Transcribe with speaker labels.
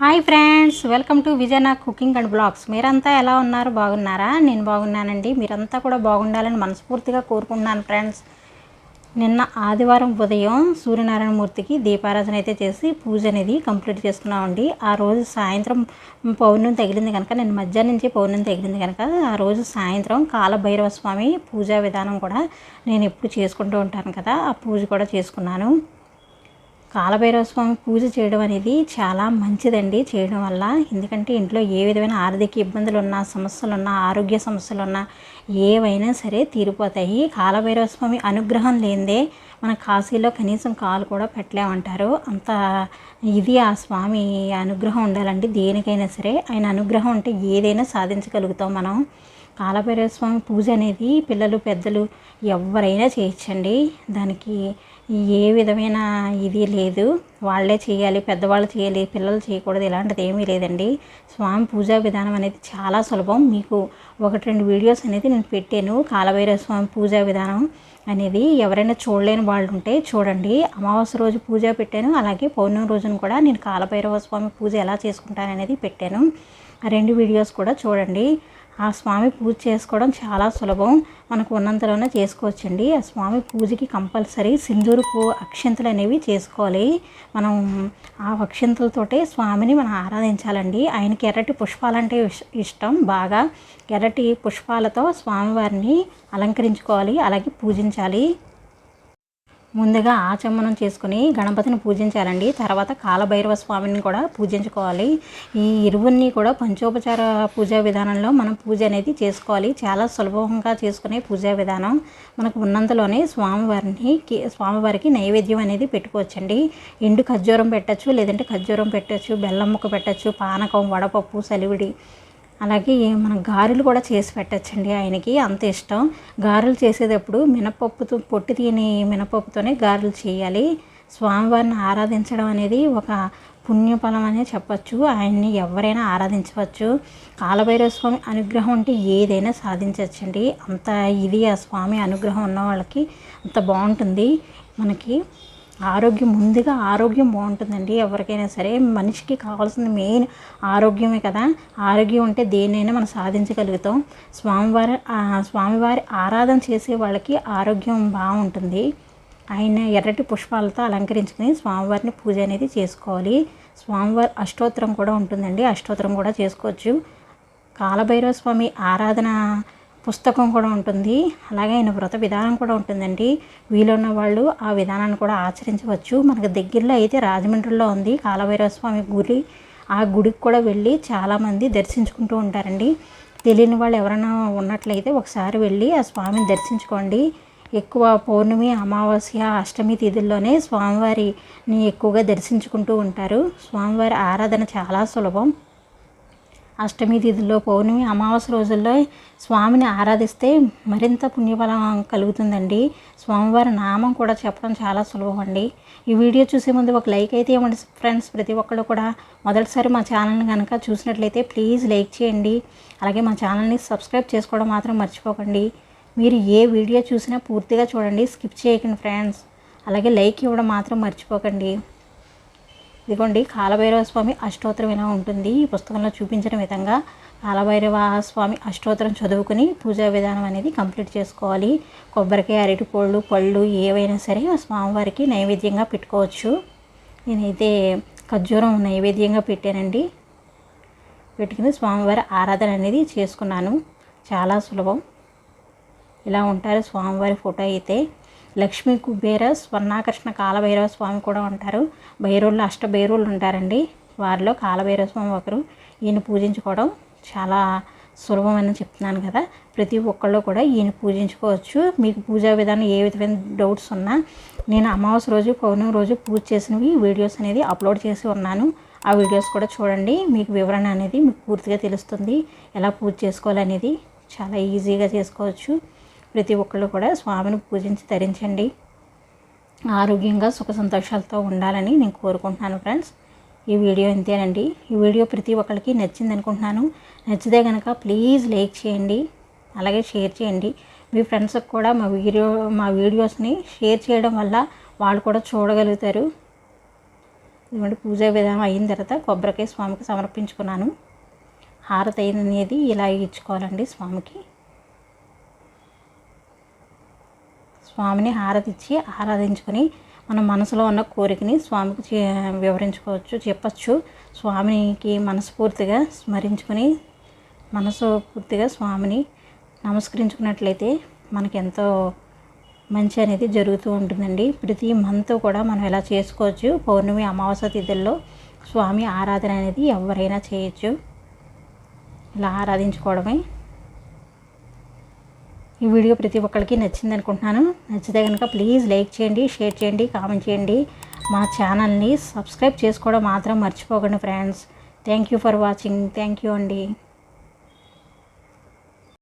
Speaker 1: Hi friends welcome to Vijayana cooking and blogs. మీరంతా ఎలా ఉన్నారు? బాగున్నారా? నేను బాగున్నానండి. మీరంతా కూడా బాగుండాలని మనస్ఫూర్తిగా కోరుకుంటున్నాను ఫ్రెండ్స్. నిన్న ఆదివారం ఉదయం సూర్యనారాయణమూర్తికి దీపారాధన అయితే చేసి పూజ అనేది కంప్లీట్ చేసుకున్నామండి. ఆ రోజు సాయంత్రం పౌర్ణమి తగిలింది కనుక నేను మధ్యాహ్నం నుంచి పౌర్ణమి తగిలింది కనుక ఆ రోజు సాయంత్రం కాలభైరవ స్వామి పూజా విధానం కూడా నేను ఎప్పుడు చేసుకుంటూ ఉంటాను కదా ఆ పూజ కూడా చేసుకున్నాను. కాలభైరవ స్వామి పూజ చేయడం అనేది చాలా మంచిదండి చేయడం వల్ల. ఎందుకంటే ఇంట్లో ఏ విధమైన ఆర్థిక ఇబ్బందులు ఉన్నా సమస్యలు ఉన్నా ఆరోగ్య సమస్యలు ఉన్నా ఏవైనా సరే తీరిపోతాయి. కాలభైరవ స్వామి అనుగ్రహం లేనిదే మన కాశీలో కనీసం కాలు కూడా పెట్టలేమంటారు. అంత ఇది ఆ స్వామి అనుగ్రహం ఉండాలండి. దేనికైనా సరే ఆయన అనుగ్రహం ఉంటే ఏదైనా సాధించగలుగుతాం మనం. కాలభైరవ స్వామి పూజ అనేది పిల్లలు పెద్దలు ఎవరైనా చేయొచ్చండి. దానికి ఏ విధమైన ఇది లేదు. వాళ్ళే చేయాలి పెద్దవాళ్ళు చేయాలి పిల్లలు చేయకూడదు ఇలాంటిది ఏమీ లేదండి. స్వామి పూజా విధానం అనేది చాలా సులభం. మీకు ఒకటి రెండు వీడియోస్ అనేది నేను పెట్టాను. కాలభైరవ స్వామి పూజా విధానం అనేది ఎవరైనా చూడలేని వాళ్ళు ఉంటే చూడండి. అమావాస్య రోజు పూజ పెట్టాను. అలాగే పౌర్ణమి రోజున కూడా నేను కాలభైరవ స్వామి పూజ ఎలా చేసుకుంటాననేది పెట్టాను. ఆ రెండు వీడియోస్ కూడా చూడండి. ఆ స్వామి పూజ చేసుకోవడం చాలా సులభం. మనకు ఉన్నంతలోనే చేసుకోవచ్చండి. ఆ స్వామి పూజకి కంపల్సరీ సింధూరుపు అక్షంతులు అనేవి చేసుకోవాలి. మనం ఆ అక్షంతులతోటే స్వామిని మనం ఆరాధించాలండి. ఆయనకి ఎర్రటి పుష్పాలంటే ఇష్- ఇష్టం బాగా. ఎర్రటి పుష్పాలతో స్వామివారిని అలంకరించుకోవాలి అలాగే పూజించాలి. ముందుగా ఆచమనం చేసుకుని గణపతిని పూజించాలండి. తర్వాత కాలభైరవ స్వామిని కూడా పూజించుకోవాలి. ఈ ఇరువుని కూడా పంచోపచార పూజా విధానంలో మనం పూజ అనేది చేసుకోవాలి. చాలా సులభంగా చేసుకునే పూజా విధానం మనకు ఉన్నంతలోనే స్వామివారిని స్వామివారికి నైవేద్యం అనేది పెట్టుకోవచ్చండి. ఎండు ఖర్జూరం పెట్టచ్చు లేదంటే ఖర్జూరం పెట్టచ్చు బెల్లం ముక్క పెట్టచ్చు పానకం వడపప్పు సలివిడి అలాగే మనం గారెలు కూడా చేసి పెట్టచ్చండి ఆయనకి అంత ఇష్టం. గారెలు చేసేటప్పుడు మినపప్పుతో పొట్టి తీయని మినపప్పుతోనే గారెలు చేయాలి. స్వామివారిని ఆరాధించడం అనేది ఒక పుణ్యఫలం అనే చెప్పచ్చు. ఆయన్ని ఎవరైనా ఆరాధించవచ్చు. కాలభైరవ స్వామి అనుగ్రహం అంటే ఏదైనా సాధించవచ్చండి అంత ఇది ఆ స్వామి అనుగ్రహం ఉన్న వాళ్ళకి అంత బాగుంటుంది మనకి. ఆరోగ్యం ముందుగా ఆరోగ్యం బాగుంటుందండి. ఎవరికైనా సరే మనిషికి కావాల్సిన మెయిన్ ఆరోగ్యమే కదా. ఆరోగ్యం ఉంటే దేన్నైనా మనం సాధించగలుగుతాం. స్వామివారి స్వామివారి ఆరాధన చేసే వాళ్ళకి ఆరోగ్యం బాగుంటుంది. ఆయన ఎర్రటి పుష్పాలతో అలంకరించుకుని స్వామివారిని పూజ అనేది చేసుకోవాలి. స్వామివారి అష్టోత్తరం కూడా ఉంటుందండి. అష్టోత్తరం కూడా చేసుకోవచ్చు. కాలభైరవ స్వామి ఆరాధన పుస్తకం కూడా ఉంటుంది. అలాగే ఆయన వ్రత విధానం కూడా ఉంటుందండి. వీలున్న వాళ్ళు ఆ విధానాన్ని కూడా ఆచరించవచ్చు. మనకు దగ్గరలో అయితే రాజమండ్రిలో ఉంది కాలభైరవ స్వామి గుడి. ఆ గుడికి కూడా వెళ్ళి చాలామంది దర్శించుకుంటూ ఉంటారండి. తెలియని వాళ్ళు ఎవరైనా ఉన్నట్లయితే ఒకసారి వెళ్ళి ఆ స్వామిని దర్శించుకోండి. ఎక్కువ పౌర్ణమి అమావాస్య అష్టమి తిథుల్లోనే స్వామివారిని ఎక్కువగా దర్శించుకుంటూ ఉంటారు. స్వామివారి ఆరాధన చాలా సులభం. అష్టమి తిథిలో పౌర్ణమి అమావాస్య రోజుల్లో స్వామిని ఆరాధిస్తే మరింత పుణ్యఫలం కలుగుతుందండి. స్వామివారి నామం కూడా చెప్పడం చాలా సులభం అండి. ఈ వీడియో చూసే ముందు ఒక లైక్ అయితే ఇవ్వండి ఫ్రెండ్స్. ప్రతి ఒక్కళ్ళు కూడా మొదటిసారి మా ఛానల్ని కనుక చూసినట్లయితే ప్లీజ్ లైక్ చేయండి. అలాగే మా ఛానల్ని సబ్స్క్రైబ్ చేసుకోవడం మాత్రం మర్చిపోకండి. మీరు ఏ వీడియో చూసినా పూర్తిగా చూడండి. స్కిప్ చేయకండి ఫ్రెండ్స్. అలాగే లైక్ ఇవ్వడం మాత్రం మర్చిపోకండి. ఇదిగోండి కాలభైరవ స్వామి అష్టోత్తరం ఇలా ఉంటుంది? ఈ పుస్తకంలో చూపించిన విధంగా కాలభైరవ స్వామి అష్టోత్తరం చదువుకుని పూజా విధానం అనేది కంప్లీట్ చేసుకోవాలి. కొబ్బరికాయ అరటిపళ్ళు పళ్ళు ఏవైనా సరే ఆ స్వామివారికి నైవేద్యంగా పెట్టుకోవచ్చు. నేనైతే ఖర్జూరం నైవేద్యంగా పెట్టానండి. పెట్టుకుని స్వామివారి ఆరాధన అనేది చేసుకున్నాను. చాలా సులభం. ఇలా ఉంటారు స్వామివారి ఫోటో అయితే. లక్ష్మీ కుబేర స్వర్ణాకృష్ణ కాలభైరవ స్వామి కూడా ఉంటారు. భైరవులు అష్ట భైరవులు ఉంటారండి. వారిలో కాలభైరవ స్వామి ఒకరు. ఈయన పూజించుకోవడం చాలా సులభమని చెప్తున్నాను కదా. ప్రతి ఒక్కళ్ళు కూడా ఈయన పూజించుకోవచ్చు. మీకు పూజా విధానం ఏ విధమైన డౌట్స్ ఉన్నా నేను అమావాస్య రోజు పౌర్ణమి రోజు పూజ చేసినవి వీడియోస్ అనేది అప్లోడ్ చేసి ఉన్నాను. ఆ వీడియోస్ కూడా చూడండి. మీకు వివరణ అనేది మీకు పూర్తిగా తెలుస్తుంది. ఎలా పూజ చేసుకోవాలనేది చాలా ఈజీగా చేసుకోవచ్చు. ప్రతి ఒక్కళ్ళు కూడా స్వామిని పూజించి ధరించండి ఆరోగ్యంగా సుఖ సంతోషాలతో ఉండాలని నేను కోరుకుంటున్నాను ఫ్రెండ్స్. ఈ వీడియో ఇంతేనండి. ఈ వీడియో ప్రతి ఒక్కరికి నచ్చింది అనుకుంటున్నాను నచ్చితే కనుక ప్లీజ్ లైక్ చేయండి అలాగే షేర్ చేయండి. మీ ఫ్రెండ్స్కి కూడా మా వీడియో మా వీడియోస్ని షేర్ చేయడం వల్ల వాళ్ళు కూడా చూడగలుగుతారు. ఇదిగోండి పూజ విధానం అయిన తర్వాత కొబ్బరికాయ స్వామికి సమర్పించుకున్నాను. హారతి అనేది ఇలా ఇచ్చుకోవాలండి స్వామికి. స్వామిని హారతి ఇచ్చి ఆరాధించుకొని మన మనసులో ఉన్న కోరికని స్వామికి చే- వివరించుకోవచ్చు చెప్పచ్చు. స్వామికి మనస్ఫూర్తిగా స్మరించుకొని మనసు పూర్తిగా స్వామిని నమస్కరించుకున్నట్లయితే మనకి ఎంతో మంచి అనేది జరుగుతూ ఉంటుందండి. ప్రతి మంత్ కూడా మనం ఇలా చేసుకోవచ్చు. పౌర్ణమి అమావాస్య తిథుల్లో స్వామి ఆరాధన అనేది ఎవరైనా చేయొచ్చు. ఇలా ఆరాధించుకోవడమే ఈ వీడియో ప్రతి ఒక్కరికి నచ్చింది అనుకుంటున్నాను. నచ్చితే కనుక ప్లీజ్ లైక్ చేయండి షేర్ చేయండి కామెంట్ చేయండి. మా ఛానల్ని సబ్స్క్రైబ్ చేసుకోవడం మాత్రం మర్చిపోకండి friends thank you for watching thank you అండి.